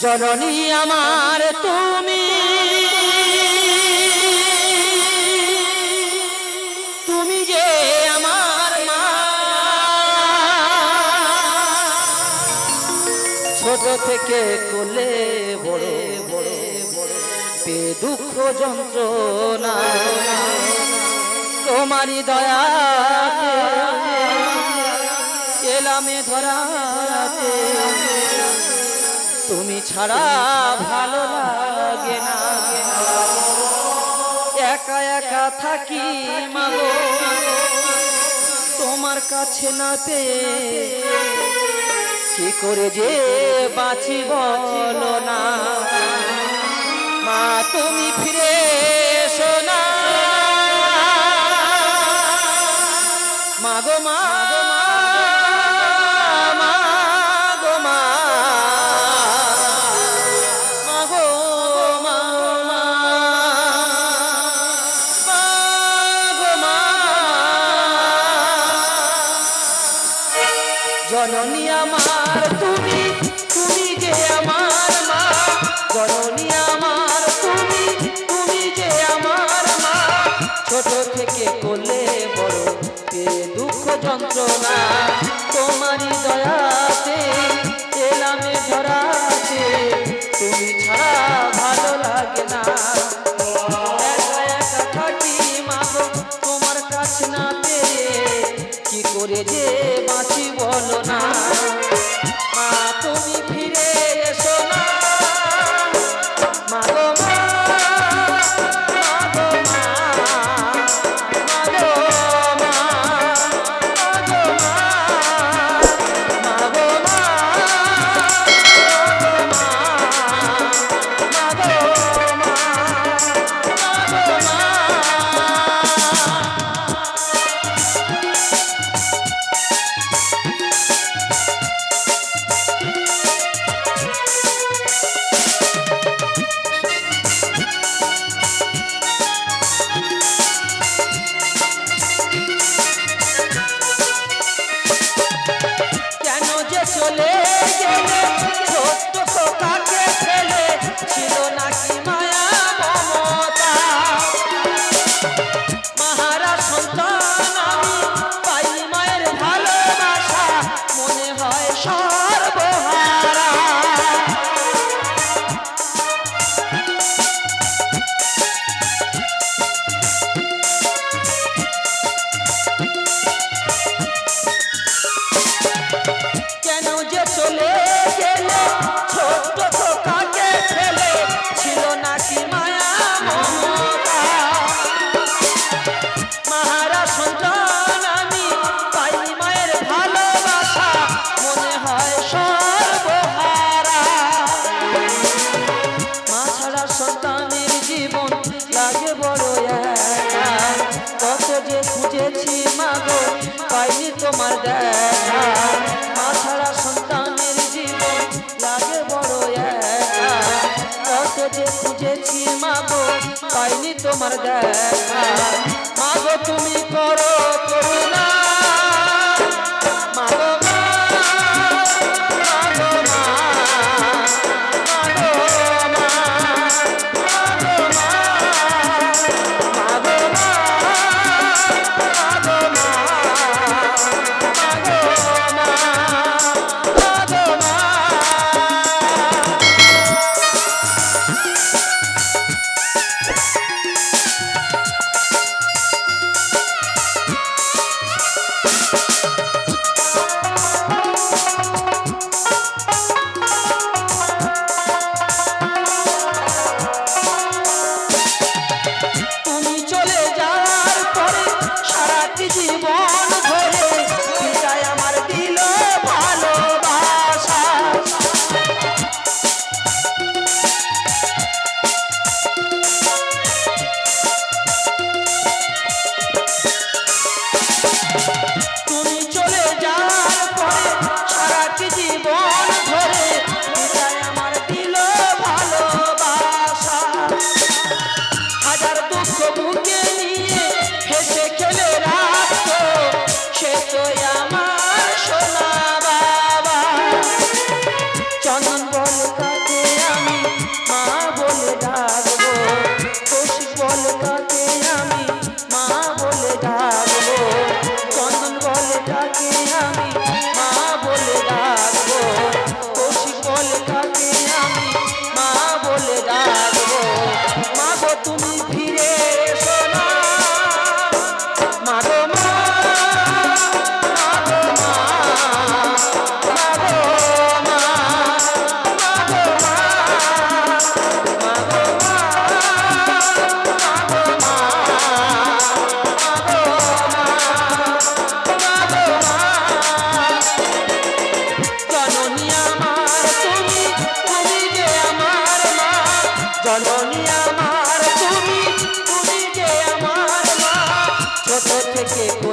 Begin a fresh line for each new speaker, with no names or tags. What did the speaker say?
জননী আমার তুমি। তুমি যে আমার মা। ছোট থেকে কোলে বড় বড় পে দুঃখ যন্ত্রণা। তোমারই দয়া এলামে ধরাতে। তুমি ছাড়া ভালো লাগে না। একা একা থাকি মাগো। তোমার কাছে না পেয়ে কি করে যে বাঁচি বলো না। মা, তুমি ফিরে এসো না। মাগো মা জননী আমার, তুমি তুমি যে আমার মা। জননী আমার, তুমি তুমি যে আমার মা। ছোট থেকে কোলে বড় পে দুঃখ যন্ত্রণা। বাঁচি বলো না। মা তুমি ফিরে এসো। তোমার দেখা। মা ছাড়া সন্তানের জীবন লাগে বড় কত যে খুঁজেছি মা গো, পাইনি তোমার দেখা। মা গো, তুমি করো করুণা। take it.